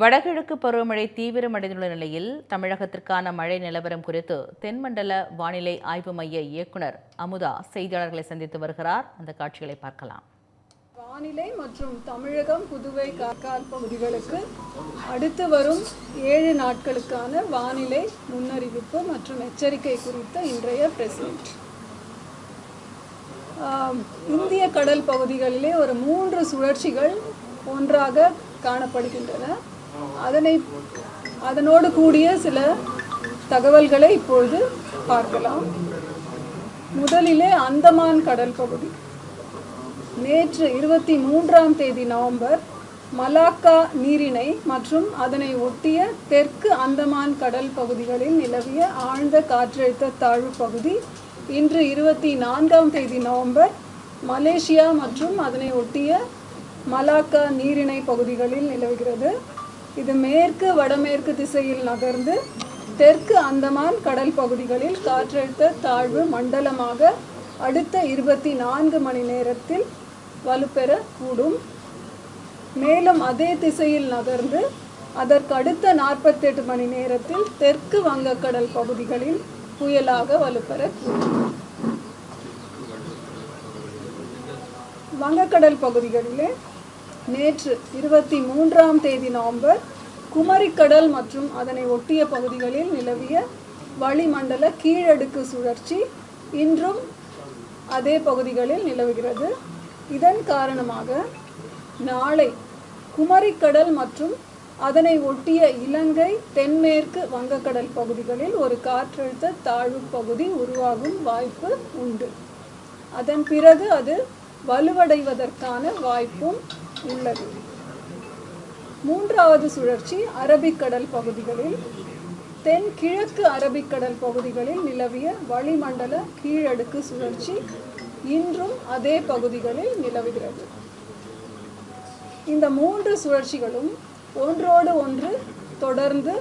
வடகிழக்கு பருவமழை தீவிரமடைந்துள்ள நிலையில் தமிழகத்திற்கான மழை நிலவரம் குறித்து தென்மண்டல வானிலை ஆய்வு மைய இயக்குனர் அமுதா செய்தியாளர்களை சந்தித்து வருகிறார். அந்த காட்சிகளை பார்க்கலாம். வானிலை மற்றும் தமிழகம் புதுவை காக்கால் பகுதிகளுக்கு அடுத்து வரும் ஏழு நாட்களுக்கான வானிலை முன்னறிவிப்பு மற்றும் எச்சரிக்கை குறித்த இன்றைய பிரசன்ட் இந்திய கடல் பகுதிகளிலே ஒரு மூன்று சுழற்சிகள் ஒன்றாக காணப்படுகின்றன. அதனை அதனோடு கூடிய சில தகவல்களை இப்பொழுது பார்க்கலாம். முதலிலே அந்தமான் கடல் பகுதி. நேற்று இருபத்தி மூன்றாம் தேதி நவம்பர் மலாக்கா நீரிணை மற்றும் அதனை ஒட்டிய தெற்கு அந்தமான் கடல் பகுதிகளில் நிலவிய ஆழ்ந்த காற்றழுத்த தாழ்வு பகுதி. இன்று இருபத்தி நான்காம் தேதி நவம்பர் மலேசியா மற்றும் அதனை ஒட்டிய மலாக்கா நீரிணை பகுதிகளில் நிலவுகிறது. இது மேற்கு வடமேற்கு திசையில் நகர்ந்து தெற்கு அந்தமான் கடல் பகுதிகளில் காற்றழுத்த தாழ்வு மண்டலமாக அடுத்த இருபத்தி நான்கு மணி நேரத்தில் வலுப்பெறக்கூடும். மேலும் அதே திசையில் நகர்ந்து அதற்கு அடுத்த நாற்பத்தெட்டு மணி நேரத்தில் தெற்கு வங்கக்கடல் பகுதிகளில் புயலாக வலுப்பெறக்கூடும். வங்கக்கடல் பகுதிகளிலே நேற்று இருபத்தி மூன்றாம் தேதி நவம்பர் குமரிக்கடல் மற்றும் அதனை ஒட்டிய பகுதிகளில் நிலவிய வளிமண்டல கீழடுக்கு சுழற்சி இன்றும் அதே பகுதிகளில் நிலவுகிறது. இதன் காரணமாக நாளை குமரிக்கடல் மற்றும் அதனை ஒட்டிய இலங்கை தென்மேற்கு வங்கக்கடல் பகுதிகளில் ஒரு காற்றழுத்த தாழ்வு பகுதி உருவாகும் வாய்ப்பு உண்டு. அதன் பிறகு அது வலுவடைவதற்கான வாய்ப்பும் உள்ளது. மூன்றாவது சுழற்சி அரபிக்கடல் பகுதிகளில். தென் கிழக்கு அரபிக்கடல் பகுதிகளில் நிலவிய வளிமண்டல கீழடுக்கு சுழற்சி இன்றும் அதே பகுதிகளில் நிலவுகிறது. இந்த மூன்று சுழற்சிகளும் ஒன்றோடு ஒன்று தொடர்ந்து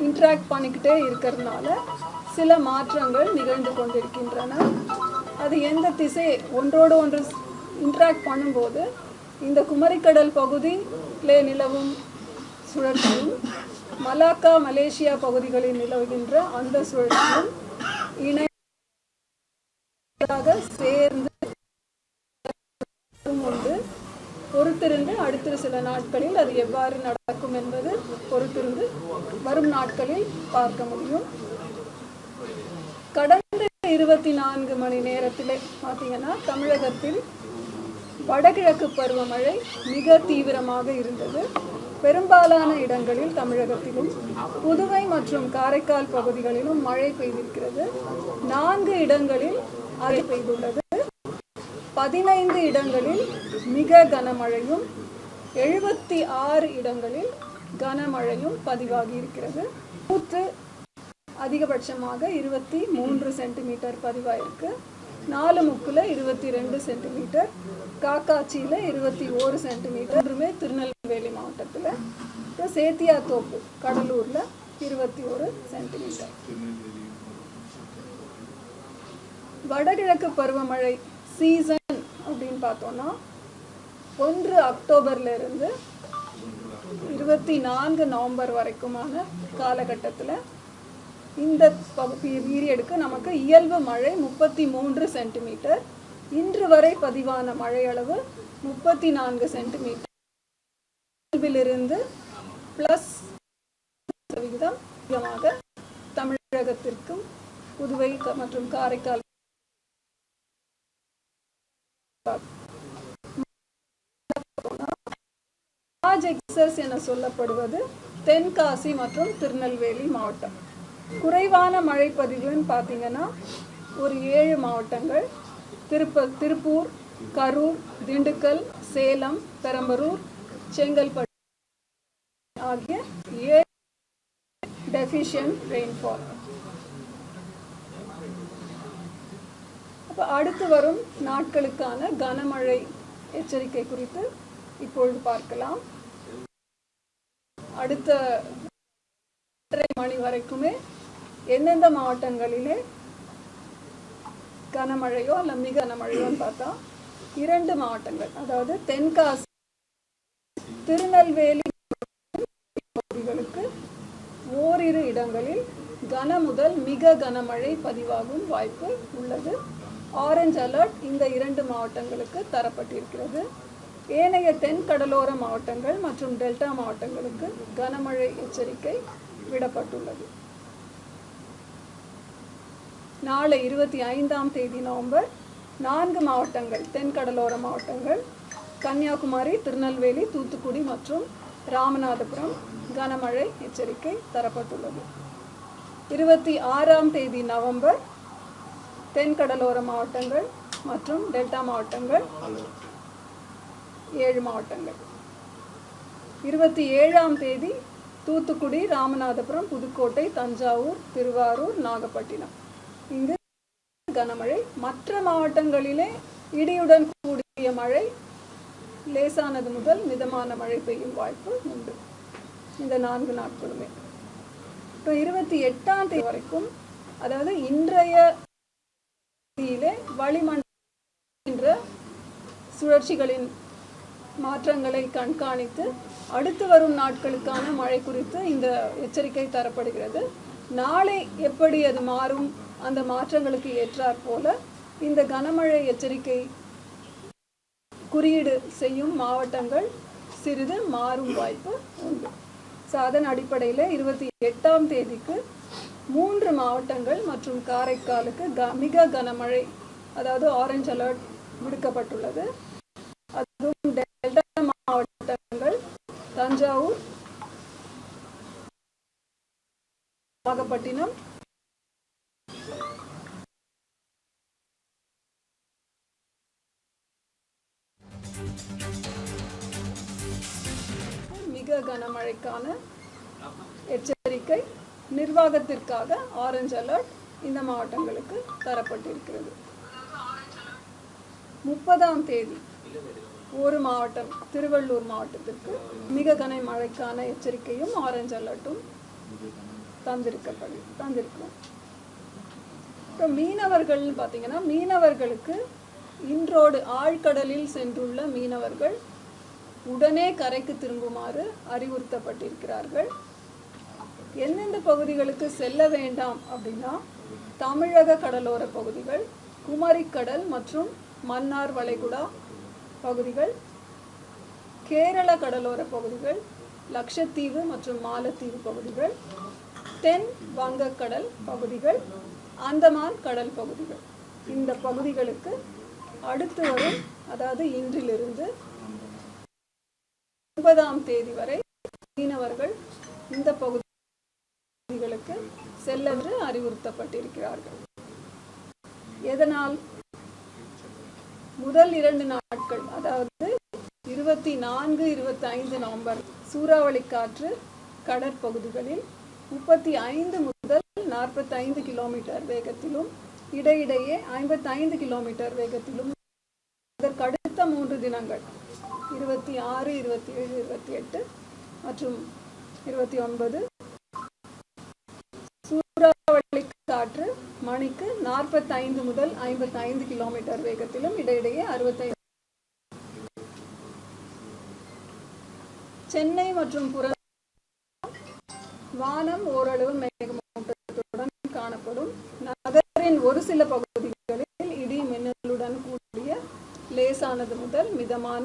இன்ட்ராக்ட் பண்ணிக்கிட்டே இருக்கிறதுனால சில மாற்றங்கள் நிகழ்ந்து கொண்டிருக்கின்றன. அது எந்த திசை ஒன்றோடு ஒன்று இன்ட்ராக்ட் பண்ணும்போது இந்த குமரிக்கடல் பகுதியிலே நிலவும் சுழற்சியும் மலாக்கா மலேசியா பகுதிகளில் நிலவுகின்ற அந்த சுழற்சியும் இணையாக சேர்ந்து உண்டு பொறுத்திருந்து அடுத்த சில நாட்களில் அது எவ்வாறு நடக்கும் என்பது பொறுத்திருந்து வரும் நாட்களில் பார்க்க முடியும். கடந்த இருபத்தி நான்கு மணி நேரத்தில் பார்த்தீங்கன்னா தமிழகத்தில் வடகிழக்கு பருவமழை மிக தீவிரமாக இருந்தது. பெரும்பாலான இடங்களில் தமிழகத்திலும் புதுவை மற்றும் காரைக்கால் பகுதிகளிலும் மழை பெய்திருக்கிறது. நான்கு இடங்களில் அரை பெய்துள்ளது. பதினைந்து இடங்களில் மிக கனமழையும் எழுபத்தி ஆறு இடங்களில் கனமழையும் பதிவாகி இருக்கிறது நூற்று அதிகபட்சமாக இருபத்தி மூன்று சென்டிமீட்டர் பதிவாயிருக்கு. நாலு முக்கில் இருபத்தி ரெண்டு சென்டிமீட்டர் காக்காச்சியில் இருபத்தி ஓரு சென்டிமீட்டர். ஒன்றுமே திருநெல்வேலி மாவட்டத்தில் அப்புறம் சேத்தியாத்தோப்பு கடலூரில் இருபத்தி ஒரு சென்டிமீட்டர். வடகிழக்கு பருவமழை சீசன் அப்படின்னு பார்த்தோம்னா ஒன்று அக்டோபர்ல இருந்து இருபத்தி நான்கு நவம்பர் வரைக்குமான காலகட்டத்தில் இந்த பீரியடுக்கு நமக்கு இயல்பு மழை முப்பத்தி மூன்று சென்டிமீட்டர். இன்று வரை பதிவான மழை அளவு முப்பத்தி நான்கு சென்டிமீட்டர். இயல்பிலிருந்து பிளஸ் சதவிகிதம் அதிகமாக தமிழகத்திற்கும் புதுவை மற்றும் காரைக்கால் எக்ஸஸ் என சொல்லப்படுவது தென்காசி மற்றும் திருநெல்வேலி மாவட்டம். குறைவான மழை பதிவுன்னு பார்த்தீங்கன்னா ஒரு ஏழு மாவட்டங்கள். திருப்ப திருப்பூர் கரூர் திண்டுக்கல் சேலம் பெரம்பலூர் செங்கல்பட்டு ஆகிய ஏழு டெஃபிஷியன்ட் ரெயின்ஃபால் அப்போ அடுத்து வரும் நாட்களுக்கான கனமழை எச்சரிக்கை குறித்து இப்பொழுது பார்க்கலாம். அடுத்த மணி வரைக்குமே எந்தெந்த மாவட்டங்களிலே கனமழையோ அல்ல மிக கனமழையோன்னு பார்த்தா இரண்டு மாவட்டங்கள். அதாவது தென்காசி திருநெல்வேலி பகுதிகளுக்கு ஓரிரு இடங்களில் கன முதல் மிக கனமழை பதிவாகும் வாய்ப்பு உள்ளது. ஆரஞ்சு அலர்ட் இந்த இரண்டு மாவட்டங்களுக்கு தரப்பட்டிருக்கிறது. ஏனைய தென் கடலோர மாவட்டங்கள் மற்றும் டெல்டா மாவட்டங்களுக்கு கனமழை எச்சரிக்கை விடப்பட்டுள்ளது. நாளை இருபத்தி ஐந்தாம் தேதி நவம்பர் நான்கு மாவட்டங்கள் தென் கடலோர மாவட்டங்கள் கன்னியாகுமரி திருநெல்வேலி தூத்துக்குடி மற்றும் ராமநாதபுரம் கனமழை எச்சரிக்கை தரப்பட்டுள்ளது. இருபத்தி ஆறாம் தேதி நவம்பர் தென் கடலோர மாவட்டங்கள் மற்றும் டெல்டா மாவட்டங்கள் ஏழு மாவட்டங்கள். இருபத்தி ஏழாம் தேதி தூத்துக்குடி ராமநாதபுரம் புதுக்கோட்டை தஞ்சாவூர் திருவாரூர் நாகப்பட்டினம். இங்கு கனமழை. மற்ற மாவட்டங்களிலே இடியுடன் கூடிய மழை. லேசானது முதல் மிதமான மழை பெய்யும் வாய்ப்பு உண்டு. இந்த நான்கு நாட்களுமே. இப்போ இருபத்தி எட்டாம் தேதி வரைக்கும் அதாவது இன்றைய வளிமண்ட சுழற்சிகளின் மாற்றங்களை கண்காணித்து அடுத்து வரும் நாட்களுக்கான மழை குறித்து இந்த எச்சரிக்கை தரப்படுகிறது. நாளை எப்படி அது மாறும்? அந்த மாற்றங்களுக்கு ஏற்றாற் போல இந்த கனமழை எச்சரிக்கை குறியீடு செய்யும் மாவட்டங்கள் சிறிது மாறும் வாய்ப்பு உண்டு. ஸோ அதன் அடிப்படையில் இருபத்தி எட்டாம் தேதிக்கு மூன்று மாவட்டங்கள் மற்றும் காரைக்காலுக்கு க மிக கனமழை அதாவது ஆரஞ்சு அலர்ட் விடுக்கப்பட்டுள்ளது. அதுவும் டெல்டா மாவட்டங்கள் தஞ்சாவூர் நாகப்பட்டினம் மழைக்கான எச்சரிக்கை நிர்வாகத்திற்காக ஆரஞ்சு அலர்ட் இந்த மாவட்டங்களுக்கு தரப்பட்டிருக்கிறது. முப்பதாம் தேதி ஒரு மாவட்டம் திருவள்ளூர் மாவட்டத்திற்கு மிக கன மழைக்கான எச்சரிக்கையும் ஆரஞ்சு அலர்ட்டும் தந்திருக்கப்படு தந்திருக்கிறோம் அப்புறம் மீனவர்கள்னு பார்த்தீங்கன்னா மீனவர்களுக்கு இன்றோடு ஆழ்கடலில் சென்றுள்ள மீனவர்கள் உடனே கரைக்கு திரும்புமாறு அறிவுறுத்தப்பட்டிருக்கிறார்கள். எந்தெந்த பகுதிகளுக்கு செல்ல வேண்டாம் அப்படின்னா தமிழக கடலோர பகுதிகள் குமரிக்கடல் மற்றும் மன்னார் வளைகுடா பகுதிகள் கேரள கடலோர பகுதிகள் லட்சத்தீவு மற்றும் மாலத்தீவு பகுதிகள் தென் வங்கக்கடல் பகுதிகள் அந்தமான் கடல் பகுதிகள். இந்த பகுதிகளுக்கு அடுத்து வரும் அதாவது இன்றிலிருந்து ஒன்பதாம் தேதி வரை மீனவர்கள் இந்த பகுதிகளுக்கு செல்லென்று அறிவுறுத்தப்பட்டிருக்கிறார்கள். எதனால்? முதல் இரண்டு நாட்கள் அதாவது இருபத்தி நான்கு இருபத்தி ஐந்து நவம்பர் சூறாவளி காற்று கடற்பகுதிகளில் முப்பத்தி ஐந்து முதல் நாற்பத்தைந்து கிலோமீட்டர் வேகத்திலும் இடையிடையே ஐம்பத்தைந்து கிலோமீட்டர் வேகத்திலும் அதற்கு அடுத்த மூன்று தினங்கள் இருபத்தி ஆறு இருபத்தி ஏழு இருபத்தி எட்டு மற்றும் இருபத்தி ஒன்பது. சூறாவளி காற்று மணிக்கு நாற்பத்தைந்து முதல் ஐம்பத்தைந்து கிலோமீட்டர் வேகத்திலும் இடையிடையே அறுபத்தைந்து சென்னை மற்றும் புற வானம் ஓரளவு மேகமூட்டத்துடன் காணப்படும். நகரின் ஒரு சில பகுதிகளில் இடி மின்னலுடன் கூடிய லேசானது முதல் மிதமான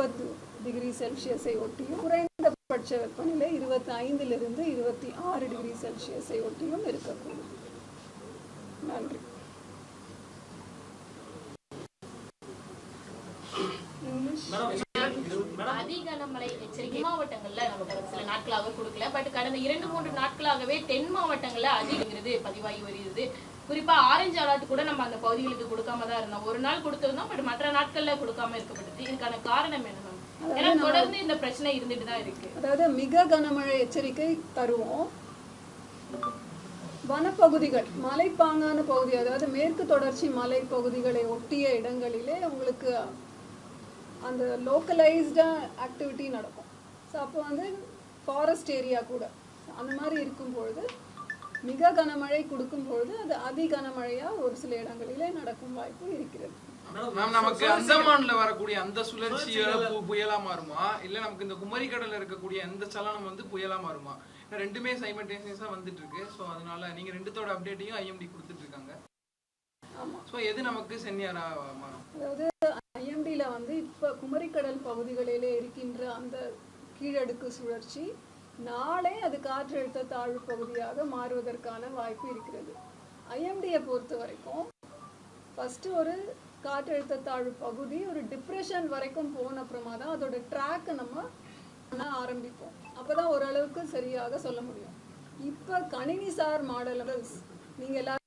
முப்பது டிகிரி செல்சியஸை ஒட்டியும் குறைந்தபட்ச வெப்பநிலை இருபத்தி ஐந்திலிருந்து இருபத்தி ஆறு டிகிரி செல்சியஸை ஒட்டியும் இருக்கக்கூடும். நன்றி. கனமழை எச்சரிக்கை. மாவட்டங்கள்ல நம்ம கடந்த சில நாட்களாக கொடுக்கல. பட் கடந்த இரண்டு மூன்று நாட்களாகவே தென் மாவட்டங்கள்ல அதிகங்கிறது பதிவாகி வருகிறது. குறிப்பா ஆரஞ்சு அலர்ட் கூட நம்ம அந்த பகுதிகளுக்கு கொடுக்காம தான் இருந்தோம். ஒரு நாள் கொடுத்திருந்தோம் பட் மற்ற நாட்கள்ல கொடுக்காம இருக்கப்பட்டது. இதுக்கான காரணம் என்ன ஏன்னா தொடர்ந்து இந்த பிரச்சனை இருந்துட்டு தான் இருக்கு. அதாவது மிக கனமழை எச்சரிக்கை தருவோம். வனப்பகுதிகள் மலைப்பாங்கான பகுதி அதாவது மேற்கு தொடர்ச்சி மலை பகுதிகளை ஒட்டிய இடங்களிலே உங்களுக்கு அந்த லோக்கலைஸ்டா ஆக்டிவிட்டி நடக்கும். ஸோ அப்போ வந்து ஃபாரஸ்ட் ஏரியா கூட அந்த மாதிரி இருக்கும் பொழுது மிக கனமழை கொடுக்கும் பொழுது அது அதி கனமழையா ஒரு சில இடங்களிலே நடக்கும் வாய்ப்பு இருக்கிறது. மேம் நமக்கு அந்தமான்ல வரக்கூடிய அந்த சுழற்சி புயலா மாறுமா? இல்ல நமக்கு இந்த குமரி கடல்ல இருக்கக்கூடிய அந்த சலனம் வந்து புயலா மாறுமா? ரெண்டுமே சைமல்டேனியஸா வந்துட்டு இருக்கு சோ அதனால நீங்க ரெண்டுத்தோட அப்டேட்டையும் ஐஎம்டி கொடுத்துட்டு இருக்காங்க சோ எது நமக்கு சென்னியாரா மாறும்? அதாவது ஐஎம்டியில் வந்து இப்போ குமரிக்கடல் பகுதிகளிலே இருக்கின்ற அந்த கீழடுக்கு சுழற்சி நாளை அது காற்றழுத்த தாழ்வு பகுதியாக மாறுவதற்கான வாய்ப்பு இருக்கிறது. ஐஎம்டியை பொறுத்த வரைக்கும் ஃபஸ்ட்டு ஒரு காற்றழுத்த தாழ்வு பகுதி ஒரு டிப்ரெஷன் வரைக்கும் போன அப்புறமா தான் அதோட ட்ராக்கை நம்ம பண்ண ஆரம்பிப்போம். அப்போ தான் ஓரளவுக்கு சரியாக சொல்ல முடியும். இப்போ கணினிசார் மாடல்ஸ் நீங்கள் எல்லாரும்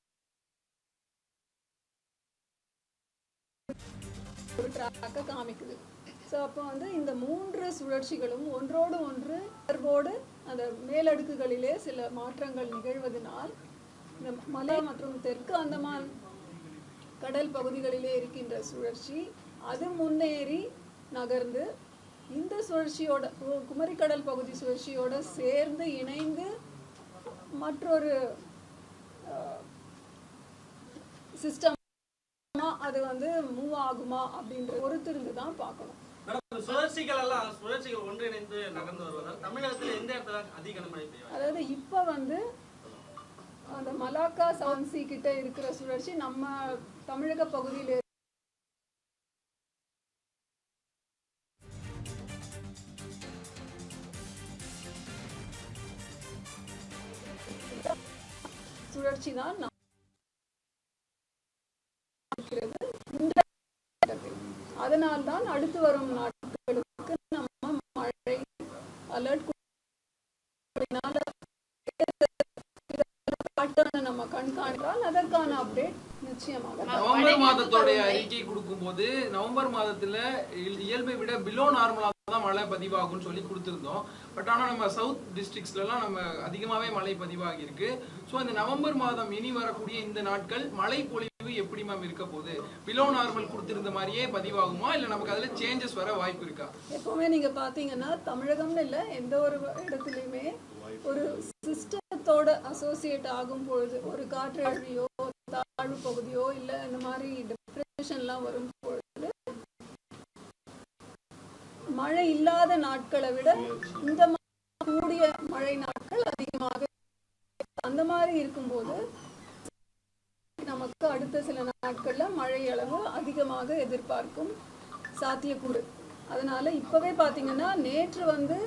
ஒரு ட்ராக்கை காமிக்குது. ஸோ அப்போ வந்து இந்த மூன்று சுழற்சிகளும் ஒன்றோடு ஒன்று தொடர்போடு அந்த மேலடுக்குகளிலே சில மாற்றங்கள் நிகழ்வதனால் இந்த மலை மற்றும் தெற்கு அந்தமான் கடல் பகுதிகளிலே இருக்கின்ற சுழற்சி அது முன்னேறி நகர்ந்து இந்த சுழற்சியோட கு- குமரிக்கடல் பகுதி சுழற்சியோட சேர்ந்து இணைந்து மற்றொரு சிஸ்டம் அது வந்து மூவ் ஆகுமா அப்படின்ற பொறுத்திருந்து தான் பார்க்கணும். சுழற்சிகள் எல்லாம் சுழற்சிகள் ஒன்றிணைந்து வருவதால் தமிழகத்தில் எந்த இடத்துல அதிக கனமழை பெய்யும்? அதாவது இப்போ வந்து அந்த மலாக்கா சான்சி கிட்ட இருக்கிற சுழற்சி நம்ம தமிழக பகுதியில் சுழற்சி தான் அதனால்தான் அடுத்து வரும் நாட்களுக்கு அதற்கான அப்டேட் நிச்சயமாக நவம்பர் மாதத்தோடைய அறிக்கை கொடுக்கும்போது நவம்பர் மாதத்துல இயல்- இயல்பை விட பிலோ நார்மலா தான் மழை பதிவாகும்னு சொல்லி கொடுத்திருந்தோம். பட் ஆனா நம்ம சவுத் டிஸ்ட்ரிக்ட்ஸ்ல எல்லாம் நம்ம அதிகமாவே மழை பதிவாகி இருக்கு சோ இந்த நவம்பர் மாதம் இனி வரக்கூடிய இந்த நாட்கள் மழை பொழிவு எப்படி மேம் இருக்க போகுது? பிலோ நார்மல் கொடுத்திருந்த மாதிரியே பதிவாகுமா? இல்ல நமக்கு அதுல சேஞ்சஸ் வர வாய்ப்பு இருக்கா? எப்பவுமே நீங்க பாத்தீங்கன்னா தமிழகம்னு இல்ல எந்த ஒரு இடத்துலயுமே ஒரு சிஸ்டத்தோட அசோசியேட் ஆகும் பொழுது ஒரு காற்றழியோ தாழ்வு பகுதியோ இல்ல இந்த மாதிரி டிப்ரெஷன்லாம் வரும் பொழுது மழை இல்லாத நாட்களை விட இந்த கூடிய மழை நாட்கள் அதிகமாக அந்த மாதிரி இருக்கும்போது நமக்கு அடுத்த சில நாட்கள்ல மழை அளவு அதிகமாக எதிர்பார்க்கும் சாத்தியக்கூறு. அதனால இப்பவே பாத்தீங்கன்னா நேற்று வந்து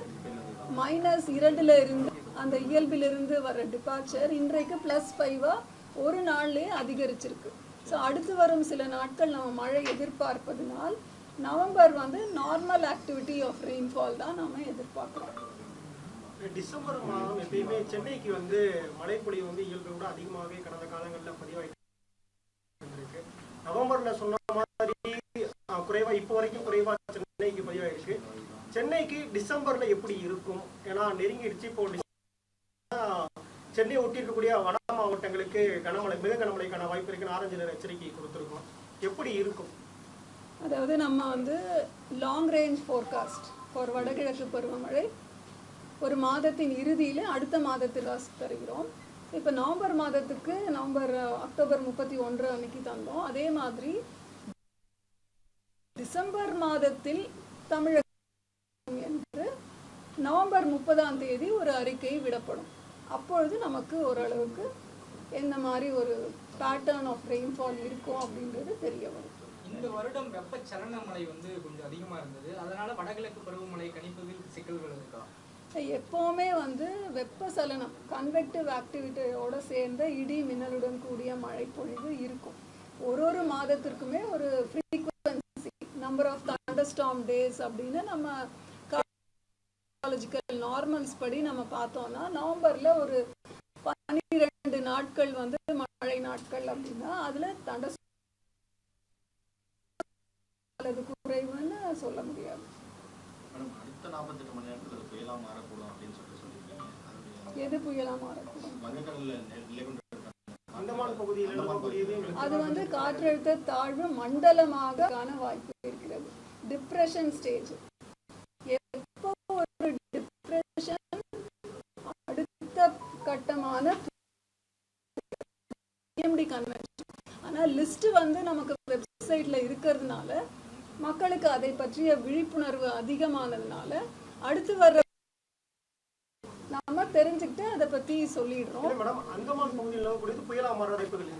மைனஸ் இரண்டுல இருந்து அந்த இயல்பிலிருந்து வர டிபார்ச்சர் இன்றைக்கு ப்ளஸ் ஃபைவாக ஒரு நாள்லேயே அதிகரிச்சிருக்கு. ஸோ அடுத்து வரும் சில நாட்கள் நம்ம மழை எதிர்பார்ப்பதனால் நவம்பர் வந்து நார்மல் ஆக்டிவிட்டி ஆஃப் ரெயின்ஃபால் தான் நம்ம எதிர்பார்க்கிறோம். டிசம்பர் மாதம் எப்பயுமே சென்னைக்கு வந்து மழைப்பொழிவு வந்து இயல்பை விட அதிகமாகவே கடந்த காலங்களில் பதிவாயிருக்கு நவம்பர்ல சொன்ன மாதிரி குறைவா இப்போ வரைக்கும் குறைவா சென்னைக்கு பதிவாயிருக்கு. சென்னைக்கு டிசம்பர்ல எப்படி இருக்கும்? ஏன்னா நெருங்கிடுச்சு. இப்போ சென்னையை ஒட்டி இருக்கக்கூடிய வட மாவட்டங்களுக்கு கனமழை மிக கனமழைக்கான வாய்ப்பு இருக்குன்னு ஆரஞ்சு நிற எச்சரிக்கை கொடுத்துருக்கோம். எப்படி இருக்கும்? அதாவது நம்ம வந்து லாங் ரேஞ்ச் ஃபோர்காஸ்ட் ஃபார் வடகிழக்கு பருவமழை ஒரு மாதத்தின் இறுதியில் அடுத்த மாதத்தில் தருகிறோம். இப்போ நவம்பர் மாதத்துக்கு நவம்பர் அக்டோபர் முப்பத்தி ஒன்று அன்னைக்கு தந்தோம். அதே மாதிரி டிசம்பர் மாதத்தில் தமிழகம் என்று நவம்பர் முப்பதாம் தேதி ஒரு அறிக்கை விடப்படும். அப்பொழுது நமக்கு ஓரளவுக்கு எந்த மாதிரி ஒரு பேட்டர்ன் ஆஃப் ரெயின்ஃபால் இருக்கும் அப்படின்றது தெரிய வரும். இந்த வருடம் வெப்பச்சலன மழை வந்து கொஞ்சம் அதிகமா இருந்தது. அதனால வடகிழக்கு பருவமழை கணிப்பதில் சிக்கல்கள் இருக்கலாம் எப்போவுமே வந்து வெப்பசலனம் கன்வெக்டிவ் ஆக்டிவிட்டியோட சேர்ந்த இடி மின்னலுடன் கூடிய மழைப்பொழிவு இருக்கும். ஒரு ஒரு மாதத்திற்குமே ஒரு frequency number of thunderstorm days அப்படின்னு நம்ம காலஜிக்கல் நார்மல்ஸ் படி நம்ம பார்த்தோம்னா நவம்பர்ல ஒரு பன்னிரெண்டு நாட்கள் வந்து மழை நாட்கள் அப்படின்னா அதுல தண்டர் அல்லது குறைவுன்னு சொல்ல முடியாது. எது புயலா மாறக்கூடும்? அது வந்து காற்றழுத்த தாழ்வு மண்டலமாக காண வாய்ப்பு இருக்கிறது. டிப்ரெஷன் ஸ்டேஜ் பிஎம்டி கன்வென்ஷன் ஆனா லிஸ்ட் வந்து நமக்கு வெப்சைட்ல இருக்கிறது மக்களுக்கு அதை பற்றிய விழிப்புணர்வு அதிகமானதுனால அடுத்து வர்ற நாம தெரிஞ்சுக்கிட்டு அதை பத்தி சொல்லிடுறோம்.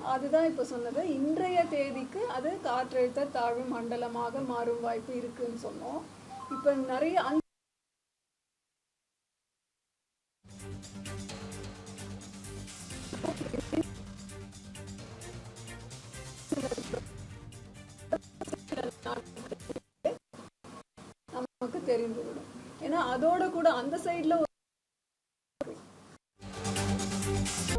அதுதான் இப்போ சொன்னது. இன்றைய தேதிக்கு அது காற்றழுத்த தாழ்வு மண்டலமாக மாறும் வாய்ப்பு இருக்குன்னு சொன்னோம். இப்போ நிறைய சைடுல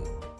fine.